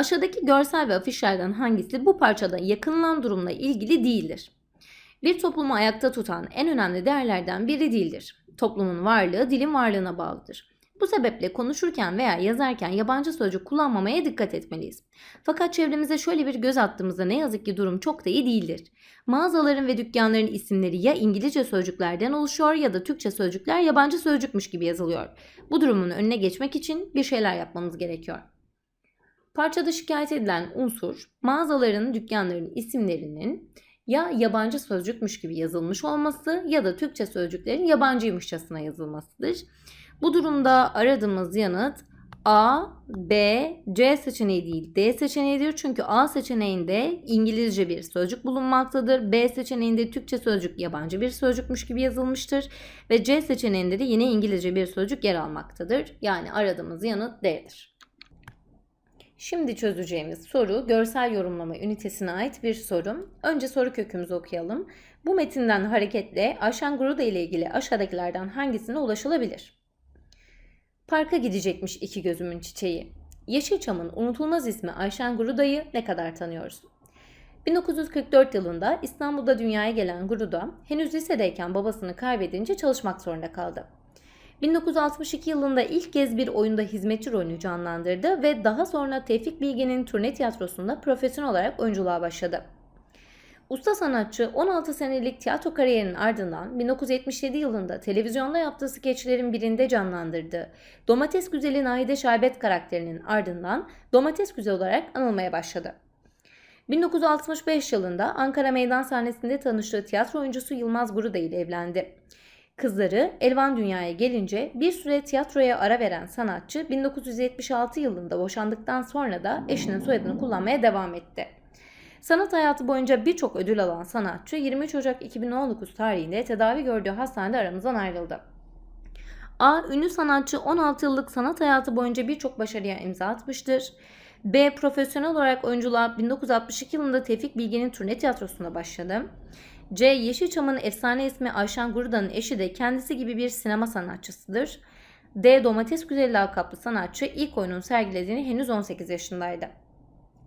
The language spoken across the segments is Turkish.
Aşağıdaki görsel ve afişlerden hangisi bu parçada yakınılan durumla ilgili değildir? Bir toplumu ayakta tutan en önemli değerlerden biri dildir. Toplumun varlığı dilin varlığına bağlıdır. Bu sebeple konuşurken veya yazarken yabancı sözcük kullanmamaya dikkat etmeliyiz. Fakat çevremize şöyle bir göz attığımızda ne yazık ki durum çok da iyi değildir. Mağazaların ve dükkanların isimleri ya İngilizce sözcüklerden oluşuyor ya da Türkçe sözcükler yabancı sözcükmüş gibi yazılıyor. Bu durumun önüne geçmek için bir şeyler yapmamız gerekiyor. Parçada şikayet edilen unsur mağazaların, dükkanların isimlerinin ya yabancı sözcükmüş gibi yazılmış olması ya da Türkçe sözcüklerin yabancıymışçasına yazılmasıdır. Bu durumda aradığımız yanıt A, B, C seçeneği değil D seçeneğidir. Çünkü A seçeneğinde İngilizce bir sözcük bulunmaktadır. B seçeneğinde Türkçe sözcük yabancı bir sözcükmüş gibi yazılmıştır. Ve C seçeneğinde de yine İngilizce bir sözcük yer almaktadır. Yani aradığımız yanıt D'dir. Şimdi çözeceğimiz soru görsel yorumlama ünitesine ait bir soru. Önce soru kökümüzü okuyalım. Bu metinden hareketle Ayşen Guruda ile ilgili aşağıdakilerden hangisine ulaşılabilir? Parka gidecekmiş iki gözümün çiçeği. Yeşilçam'ın unutulmaz ismi Ayşen Guruda'yı ne kadar tanıyoruz? 1944 yılında İstanbul'da dünyaya gelen Guruda henüz lisedeyken babasını kaybedince çalışmak zorunda kaldı. 1962 yılında ilk kez bir oyunda hizmetçi rolünü canlandırdı ve daha sonra Tevfik Bilge'nin turne tiyatrosunda profesyonel olarak oyunculuğa başladı. Usta sanatçı 16 senelik tiyatro kariyerinin ardından 1977 yılında televizyonda yaptığı skeçlerin birinde canlandırdığı Domates Güzeli Naide Şerbet karakterinin ardından Domates Güzel olarak anılmaya başladı. 1965 yılında Ankara Meydan sahnesinde tanıştığı tiyatro oyuncusu Yılmaz Guruda ile evlendi. Kızları Elvan dünyaya gelince bir süre tiyatroya ara veren sanatçı 1976 yılında boşandıktan sonra da eşinin soyadını kullanmaya devam etti. Sanat hayatı boyunca birçok ödül alan sanatçı 23 Ocak 2019 tarihinde tedavi gördüğü hastanede aramızdan ayrıldı. A. Ünlü sanatçı 16 yıllık sanat hayatı boyunca birçok başarıya imza atmıştır. B. Profesyonel olarak oyunculuğa 1962 yılında Tevfik Bilge'nin turne tiyatrosunda başladı. C. Yeşilçam'ın efsane ismi Ayşen Guruda'nın eşi de kendisi gibi bir sinema sanatçısıdır. D. Domates Güzeli lakaplı sanatçı ilk oyununu sergilediğini henüz 18 yaşındaydı.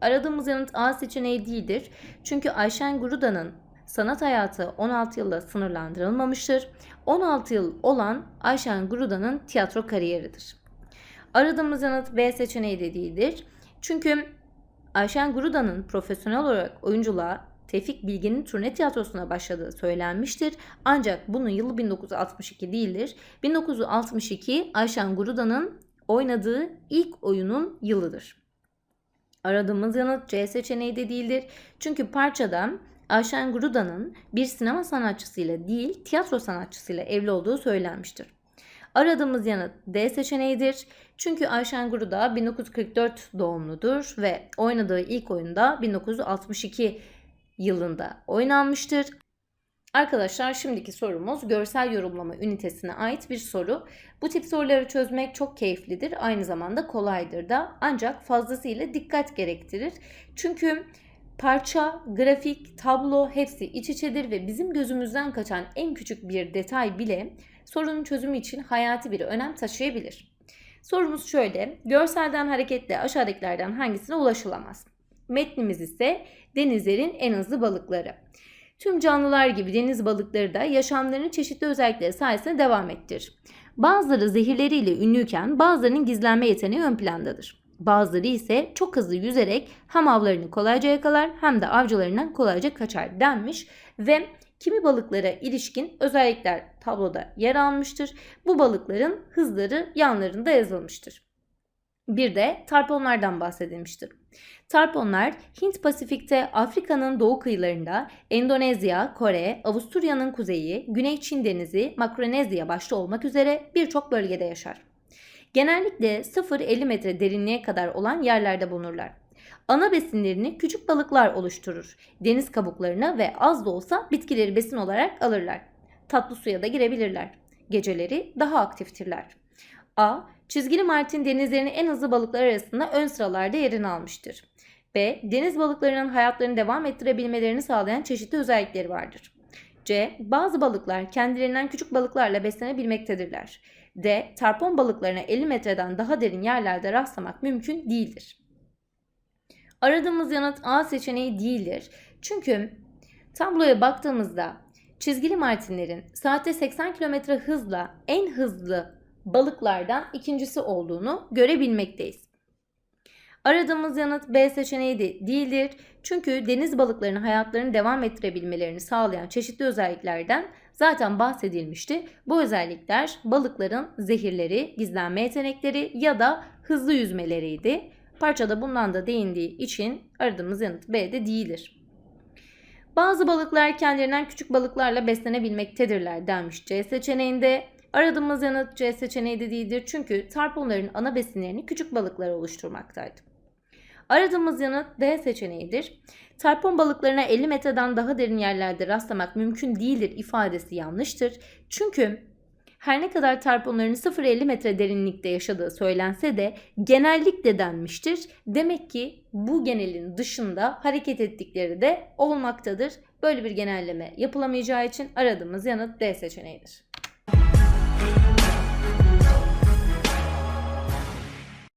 Aradığımız yanıt A seçeneği değildir. Çünkü Ayşen Guruda'nın sanat hayatı 16 yılla sınırlandırılmamıştır. 16 yıl olan Ayşen Guruda'nın tiyatro kariyeridir. Aradığımız yanıt B seçeneği de değildir. Çünkü Ayşen Guruda'nın profesyonel olarak oyunculuğa Tevfik Bilge'nin turne tiyatrosuna başladığı söylenmiştir. Ancak bunun yılı 1962 değildir. 1962 Ayşen Guruda'nın oynadığı ilk oyunun yılıdır. Aradığımız yanıt C seçeneği de değildir. Çünkü parçada Ayşen Guruda'nın bir sinema sanatçısıyla değil tiyatro sanatçısıyla evli olduğu söylenmiştir. Aradığımız yanıt D seçeneğidir. Çünkü Ayşen Guruda 1944 doğumludur ve oynadığı ilk oyunda 1962 yılında oynanmıştır. Arkadaşlar şimdiki sorumuz görsel yorumlama ünitesine ait bir soru. Bu tip soruları çözmek çok keyiflidir. Aynı zamanda kolaydır da ancak fazlasıyla dikkat gerektirir. Çünkü parça, grafik, tablo hepsi iç içedir ve bizim gözümüzden kaçan en küçük bir detay bile sorunun çözümü için hayati bir önem taşıyabilir. Sorumuz şöyle. Görselden hareketle aşağıdakilerden hangisine ulaşılamaz? Metnimiz ise denizlerin en hızlı balıkları. Tüm canlılar gibi deniz balıkları da yaşamlarını çeşitli özellikleri sayesinde devam ettirir. Bazıları zehirleriyle ünlüyken bazılarının gizlenme yeteneği ön plandadır. Bazıları ise çok hızlı yüzerek hem avlarını kolayca yakalar hem de avcılarından kolayca kaçar denmiş ve kimi balıklara ilişkin özellikler tabloda yer almıştır. Bu balıkların hızları yanlarında yazılmıştır. Bir de tarponlardan bahsedilmiştir. Tarponlar Hint Pasifik'te Afrika'nın doğu kıyılarında, Endonezya, Kore, Avusturya'nın kuzeyi, Güney Çin Denizi, Makronezya başta olmak üzere birçok bölgede yaşar. Genellikle 0-50 metre derinliğe kadar olan yerlerde bulunurlar. Ana besinlerini küçük balıklar oluşturur. Deniz kabuklarına ve az da olsa bitkileri besin olarak alırlar. Tatlı suya da girebilirler. Geceleri daha aktiftirler. A. Çizgili martin denizlerin en hızlı balıklar arasında ön sıralarda yerini almıştır. B. Deniz balıklarının hayatlarını devam ettirebilmelerini sağlayan çeşitli özellikleri vardır. C. Bazı balıklar kendilerinden küçük balıklarla beslenebilmektedirler. D. Tarpon balıklarına 50 metreden daha derin yerlerde rastlamak mümkün değildir. Aradığımız yanıt A seçeneği değildir. Çünkü tabloya baktığımızda çizgili martinlerin saatte 80 km hızla en hızlı balıklardan ikincisi olduğunu görebilmekteyiz. Aradığımız yanıt B seçeneği de değildir. Çünkü deniz balıklarının hayatlarını devam ettirebilmelerini sağlayan çeşitli özelliklerden zaten bahsedilmişti. Bu özellikler balıkların zehirleri, gizlenme yetenekleri ya da hızlı yüzmeleriydi. Parçada bundan da değindiği için aradığımız yanıt B de değildir. Bazı balıklar kendilerinden küçük balıklarla beslenebilmektedirler denmiş C seçeneğinde. Aradığımız yanıt C seçeneği de değildir çünkü tarponların ana besinlerini küçük balıklar oluşturmaktaydı. Aradığımız yanıt D seçeneğidir. Tarpon balıklarına 50 metreden daha derin yerlerde rastlamak mümkün değildir ifadesi yanlıştır. Çünkü her ne kadar tarponların 0-50 metre derinlikte yaşadığı söylense de genellikle denmiştir. Demek ki bu genelin dışında hareket ettikleri de olmaktadır. Böyle bir genelleme yapılamayacağı için aradığımız yanıt D seçeneğidir.